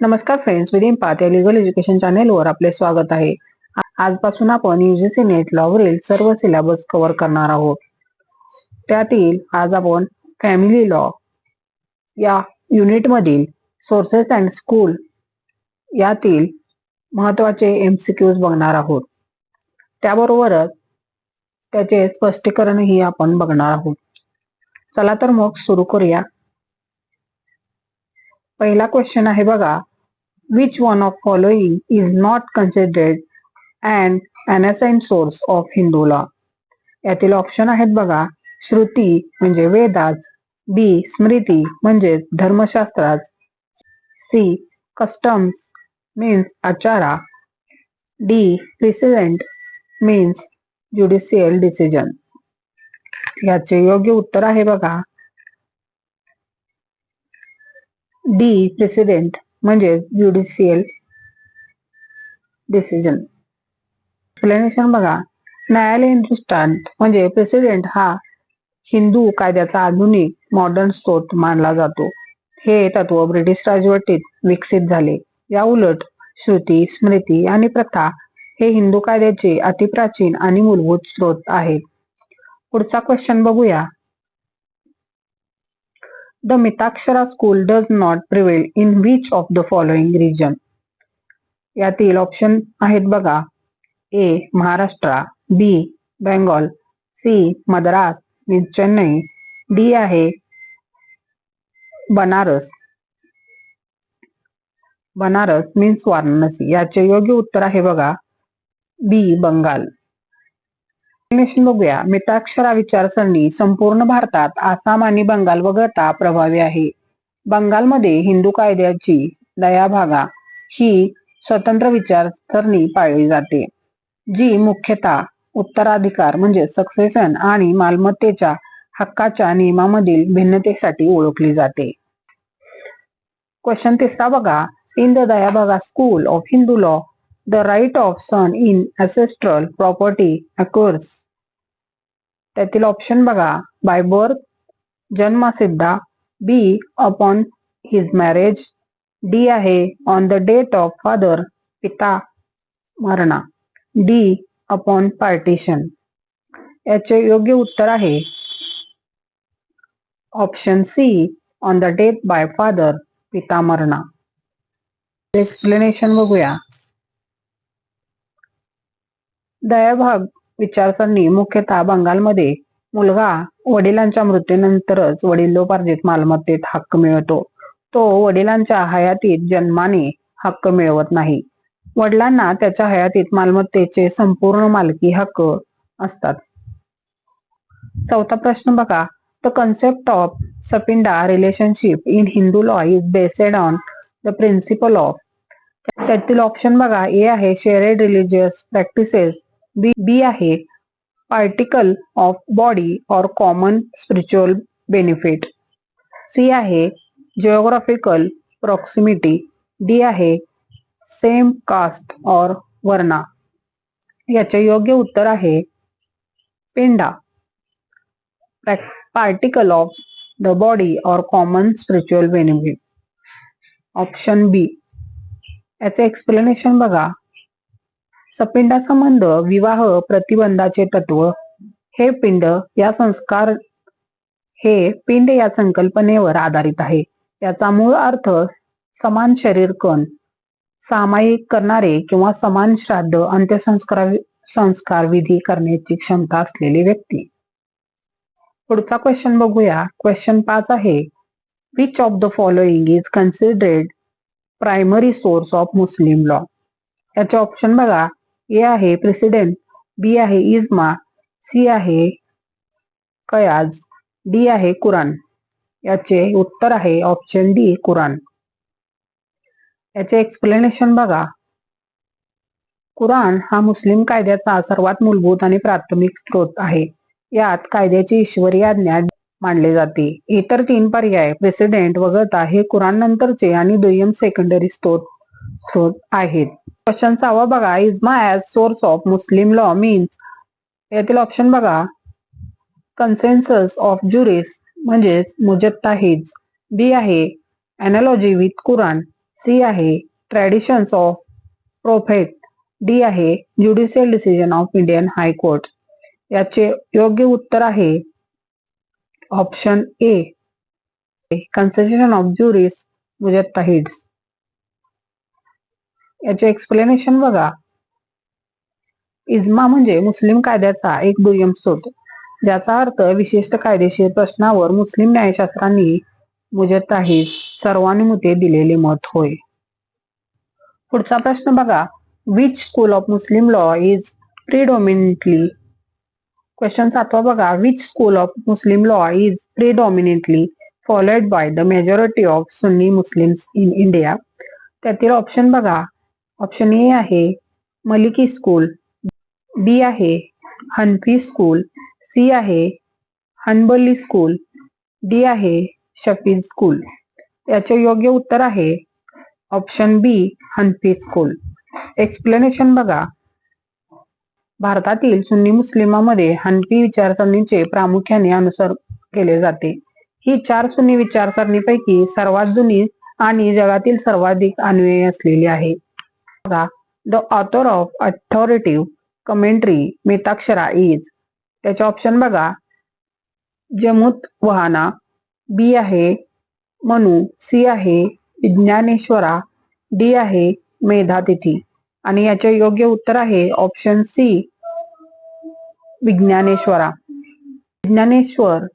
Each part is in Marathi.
नमस्कार फ्रेंड्स विदिन पाथ या लिगल एज्युकेशन चॅनेलवर आपले स्वागत आहे. आजपासून आपण युजीसी नेट लॉवरील सर्व सिलेबस कव्हर करणार आहोत. त्यातील आज आपण फॅमिली लॉ या युनिटमधील सोर्सेस अँड स्कूल यातील महत्त्वाचे एमसीक्यूज बघणार आहोत. त्याबरोबरच त्याचे स्पष्टीकरणही आपण बघणार आहोत. चला तर मग सुरू करूया. पहिला क्वेश्चन आहे बघा which one of following is not considered and unassigned source of Hindu law यातील ऑप्शन आहेत बघा श्रुती म्हणजे वेदाज बी स्मृती म्हणजेच धर्मशास्त्राच C customs means Achara D precedent means judicial decision याचे योग्य उत्तर आहे बघा. डी प्रेसिडेंट म्हणजे ज्युडिशियल डिसिजन एक्सप्लेनेशन बघा. न्यायालयीन दृष्टांत म्हणजे प्रेसिडेंट हा हिंदू कायद्याचा आधुनिक मॉडर्न स्त्रोत मानला जातो. हे तत्व ब्रिटिश राजवटीत विकसित झाले. या उलट श्रुती स्मृती आणि प्रथा हे हिंदू कायद्याचे अतिप्राचीन आणि मूलभूत स्रोत आहेत. पुढचा क्वेश्चन बघूया. The Mitakshara school does not prevail in which of the following region यातील ऑप्शन आहेत बघा. A Maharashtra. B Bengal C Madras. Means Chennai. D आहे बनारस. बनारस मीन्स वाराणसी. याचे योग्य उत्तर आहे बघा. बी बंगाल. Explanation बघूया. मिताक्षरा विचारसरणी संपूर्ण भारतात आसाम आणि बंगाल वगळता प्रभावी आहे. बंगालमध्ये हिंदू कायद्याची दयाभागा ही स्वतंत्र विचारसरणी पाळली जाते जी मुख्यतः उत्तराधिकार म्हणजे सक्सेशन आणि मालमत्तेच्या हक्काच्या नियमामधील भिन्नतेसाठी ओळखली जाते. क्वेश्चन तिसरा बघा. In the Dayabhaga school of Hindu law the right of son in ancestral property accrues त्यातील ऑप्शन बघा. By birth जन्मसिद्धा B upon his marriage D आहे on the date of father पिता मरणा. डी अपॉन पार्टिशन याचे योग्य उत्तर आहे. Option C on the death by father पिता मरणा. एक्सप्लेनेशन बघूया. दयाभाग विचारसरणी मुख्यतः बंगालमध्ये मुलगा वडिलांच्या मृत्यूनंतरच वडिलोपार्जित मालमत्तेत हक्क मिळतो. तो वडिलांच्या हयातीत जन्माने हक्क मिळवत नाही. वडिलांना त्याच्या हयातीत मालमत्तेचे संपूर्ण मालकी हक्क असतात. चौथा प्रश्न बघा. The concept of Sapinda relationship in Hindu law is based on the principle of त्यातील ऑप्शन बघा. ए आहे shared religious practices B B आहे particle of body or common spiritual benefit C आहे जिओग्राफिकल प्रॉक्सिमिटी डी आहे सेम कास्ट और वर्णा याचे योग्य उत्तर आहे पेंडा. Particle of the body or common spiritual benefit option B याचे एक्सप्लेनेशन बघा. सपिंडा संबंध विवाह प्रतिबंधाचे तत्व हे पिंड या संस्कार हे पिंड या संकल्पनेवर आधारित आहे. याचा मूळ अर्थ समान शरीर कण सामायिक करणारे किंवा समान श्राद्ध अंत्यसंस्कार संस्कार विधी करण्याची क्षमता असलेली व्यक्ती. पुढचा क्वेश्चन बघूया. क्वेश्चन पाच आहे which of the following is considered primary source of Muslim law याचे ऑप्शन बघा. ए आहे प्रेसिडेंट बी आहे इजमा सी आहे कयाज डी आहे कुराण याचे उत्तर आहे ऑप्शन डी कुराण याचे एक्सप्लेनेशन बघा. कुराण हा मुस्लिम कायद्याचा सर्वात मूलभूत आणि प्राथमिक स्रोत आहे. यात कायद्याची ईश्वरी आज्ञा मानले जाते. इतर तीन पर्याय प्रेसिडेंट वगळता हे कुराण नंतरचे आणि दुय्यम सेकंडरी स्त्रोत स्त्रोत आहेत. क्वेश्चन सहावा बघा. इजमा as source of Muslim law means यातील ऑप्शन बघा. कन्सेन्सस ऑफ जुरिस म्हणजेच मुजत्ताहिज बी आहे. अॅनॉलॉजी विथ कुराण सी आहे. ट्रॅडिशन्स ऑफ प्रोफेट डी आहे. Judicial decision of Indian high court याचे योग्य उत्तर आहे. Option A concession of jurists mujtahids याचे एक्सप्लेनेशन बघा. इजमा म्हणजे मुस्लिम कायद्याचा एक दुय्यम स्रोत. ज्याचा अर्थ विशिष्ट कायदेशीर प्रश्नावर मुस्लिम न्यायशास्त्रांनी मुजत्ताहिद सर्वानुमते दिलेले मत होय. पुढचा प्रश्न बघा. Which school of Muslim law is predominantly question सातवा बघा. Which school of Muslim law is predominantly followed by the majority of Sunni Muslims in India त्यातील ऑप्शन बघा. ऑप्शन ए आहे मलिकी स्कूल बी आहे हनफी स्कूल सी आहे हनबली स्कूल डी आहे शफीज स्कूल. याचे योग्य उत्तर आहे option B Hanafi school. Explanation बघा. भारतातील सुन्नी मुस्लिमांमध्ये हनफी विचारसरणीचे प्रामुख्याने अनुसर केले जाते. ही चार सुन्नी विचारसरणीपैकी सर्वात जुनी आणि जगातील सर्वाधिक अन्वयी असलेली आहे. The author of authoritative commentary Mitakshara is त्याचे ऑप्शन बघा. जमुत वहाना बी आहे मनु सी आहे विज्ञानेश्वरा डी आहे मेधातिथी. आणि याचे योग्य उत्तर आहे ऑप्शन सी विज्ञानेश्वरा. विज्ञानेश्वर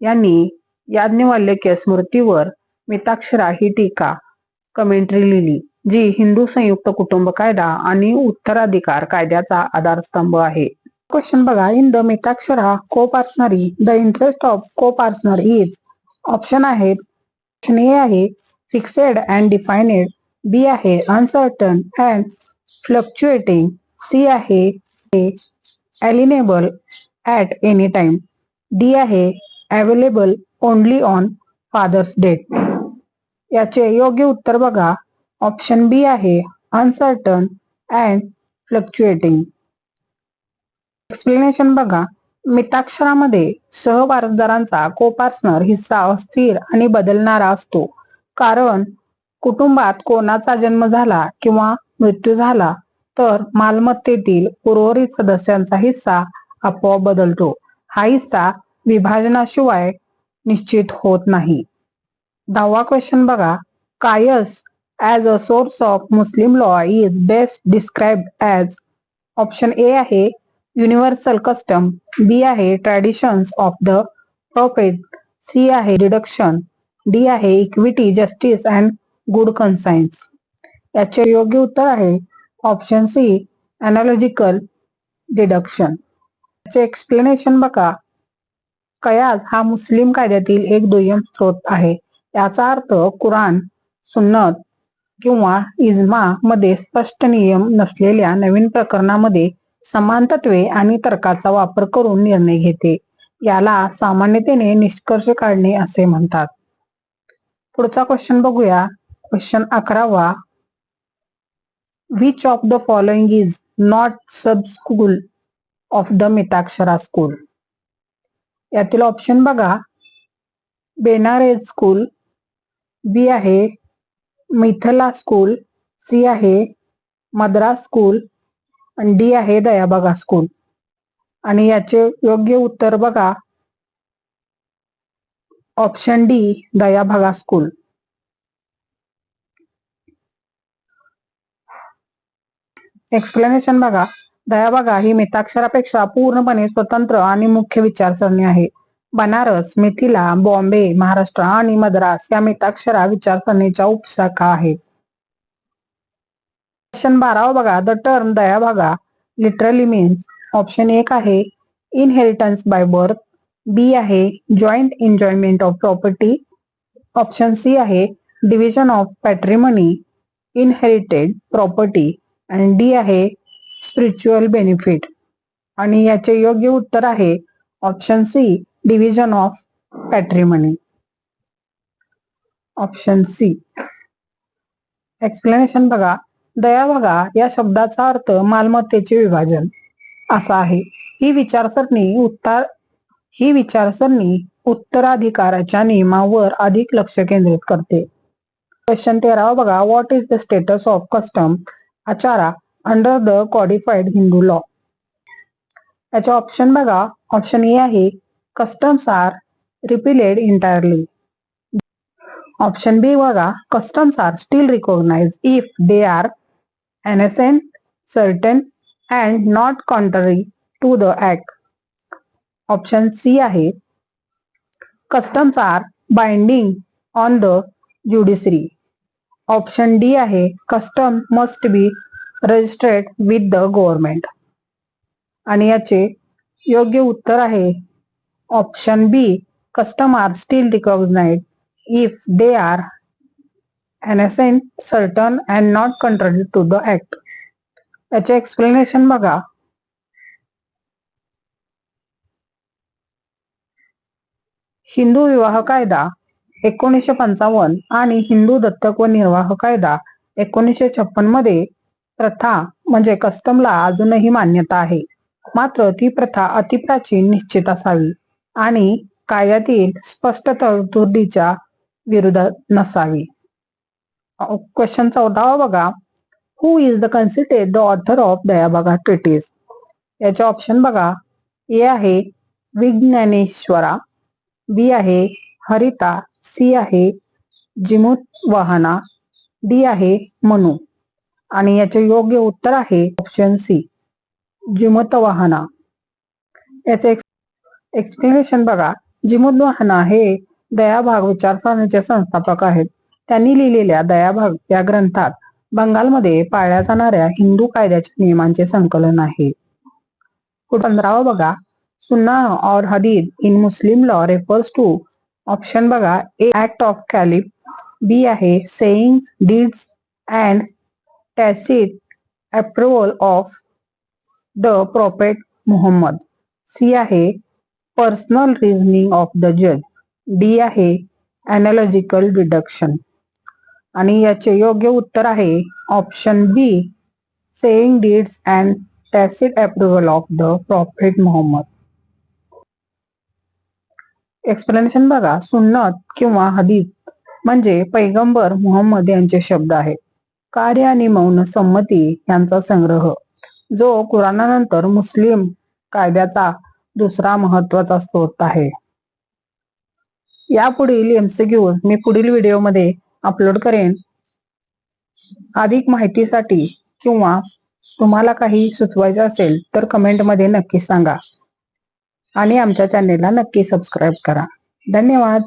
यांनी याज्ञवल्क्य स्मृतीवर मिताक्षरा ही टीका कमेंट्री लिहिली. जी हिंदू संयुक्त कुटुंब कायदा आणि उत्तराधिकार कायद्याचा आधारस्तंभ आहे. क्वेश्चन बघा. In the Mitakshara coparcenary the interest of coparcener is option आहेत ऑप्शन ए आहे फिक्सेड अँड डिफाइनेड बी आहे अनसर्टन अँड फ्लक्च्युएटिंग सी आहे alienable at any time D आहे available only on father's date याचे योग्य उत्तर बघा. ऑप्शन बी आहे अनसर्टन अँड फ्लक्च्युएटिंग एक्सप्लेनेशन बघा. मिताक्षरामध्ये सहवारसदारांचा कोपार्सनर हिस्सा अस्थिर आणि बदलणारा असतो. कारण कुटुंबात कोणाचा जन्म झाला किंवा मृत्यू झाला तर मालमत्तेतील उर्वरित सदस्यांचा हिस्सा आपोआप बदलतो. हा हिस्सा विभाजनाशिवाय निश्चित होत नाही. दहावा क्वेश्चन बघा. Qiyas as a source of Muslim law is best described as option A आहे युनिव्हर्सल कस्टम बी आहे traditions of the prophet, C आहे डिडक्शन डी आहे equity justice and good conscience याचे योग्य उत्तर आहे ऑप्शन सी अनालॉजिकल डिडक्शन याचे एक्सप्लेनेशन बघा. कयाज हा मुस्लिम कायद्यातील एक दुय्यम स्रोत आहे. याचा अर्थ कुराण सुन्नत किंवा इजमा मध्ये स्पष्ट नियम नसलेल्या नवीन प्रकरणामध्ये समान तत्वे आणि तर्काचा वापर करून निर्णय घेते. याला सामान्यतेने निष्कर्ष काढणे असे म्हणतात. पुढचा क्वेश्चन बघूया. क्वेश्चन अकरावा. Which of the following is not sub school of the Mitakshara school यातील ऑप्शन बघा. बेनारेज स्कूल बी आहे. मिथला स्कूल सी आहे मद्रास स्कूल आणि डी आहे दयाबागा स्कूल. आणि याचे योग्य उत्तर बघा. Option D Dayabhaga school. Explanation बघा. दयाबागा ही मिताक्षरापेक्षा पूर्णपणे स्वतंत्र आणि मुख्य विचारसरणी आहे. बनारस मिथिला बॉम्बे महाराष्ट्र आणि मद्रास या मिताक्षरा विचारसरणीच्या उपशाखा आहेत. ऑप्शन बारावा बघा. The term Dayabhaga literally means option एक आहे इनहेरिटन्स बाय बर्थ बी आहे joint enjoyment of property option C आहे division of patrimony inherited property आणि डी आहे स्पिरिच्युअल बेनिफिट आणि याचे योग्य उत्तर आहे option C division of patrimony option C explanation बघा. दया बघा या शब्दाचा अर्थ मालमत्तेचे विभाजन. असा आहे. ही विचारसरणी उत्तर ही विचारसरणी उत्तराधिकाराच्या नियमावर अधिक लक्ष केंद्रित करते. क्वेश्चन तेरावा बघा. What is the status of custom Achara. Under the codified Hindu law याचे ऑप्शन बघा. ऑप्शन ए आहे. Customs are repealed entirely option B बघा customs are still recognise if they are ancient certain and not contrary to the act option C आहे. Customs are binding on the judiciary option D आहे. Custom must be registered with the government आणि याचे योग्य उत्तर आहे. Option B custom are still recognise if they are innocent, certain and not contrary to the act. याचे एक्सप्लेनेशन बघा. हिंदू विवाह कायदा एकोणीसशे पंचावन्न आणि हिंदू दत्तक व निर्वाह कायदा एकोणीसशे छप्पनमध्ये प्रथा म्हणजे कस्टमला अजूनही मान्यता आहे. मात्र ती प्रथा अतिप्राचीन निश्चित असावी. आणि कायद्यातील स्पष्ट तरतुदीच्या विरोधात नसावी. क्वेश्चन चौदावा बघा. Who is the considered the author of Dayabhaga treatise याचे ऑप्शन बघा. ए आहे विज्ञानेश्वरा. बी आहे हरिता. सी आहे जिमुत वाहना डी आहे मनु. आणि याचे योग्य उत्तर आहे ऑप्शन सी जिमुत वाहना याचे एक्सप्लेनेशन बघा. जिमुद्वाहना हे दयाभाग विचारसरणीचे संस्थापक आहेत. त्यांनी लिहिलेल्या दयाभाग या ग्रंथात बंगालमध्ये पाळल्या जाणाऱ्या हिंदू कायद्याच्या नियमांचे संकलन आहे. पंधरावा बघा. Sunna or Hadith in Muslim law refers to option बघा. A act of caliph B आहे saying deeds and tacit approval of the prophet Mohammad. C आहे पर्सनल रिझनिंग ऑफ द जज डी आहे अॅनालॉजिकल डिडक्शन आणि याचे योग्य उत्तर आहे option B saying deeds and tacit approval of the prophet Mohammad explanation बघा सुन्नत किंवा हदीत म्हणजे पैगंबर मोहम्मद यांचे शब्द आहेत. कार्य आणि मौन संमती यांचा संग्रह. जो कुराणानंतर मुस्लिम कायद्याचा दुसरा महत्त्वाचा स्रोत आहे. यापुढील एमसीक्यू मी पुढील व्हिडिओमध्ये अपलोड करेन. अधिक माहितीसाठी किंवा तुम्हाला काही सुचवायचे असेल तर कमेंटमध्ये नक्की सांगा. आणि आमच्या चॅनेलला नक्की सबस्क्राईब करा. धन्यवाद.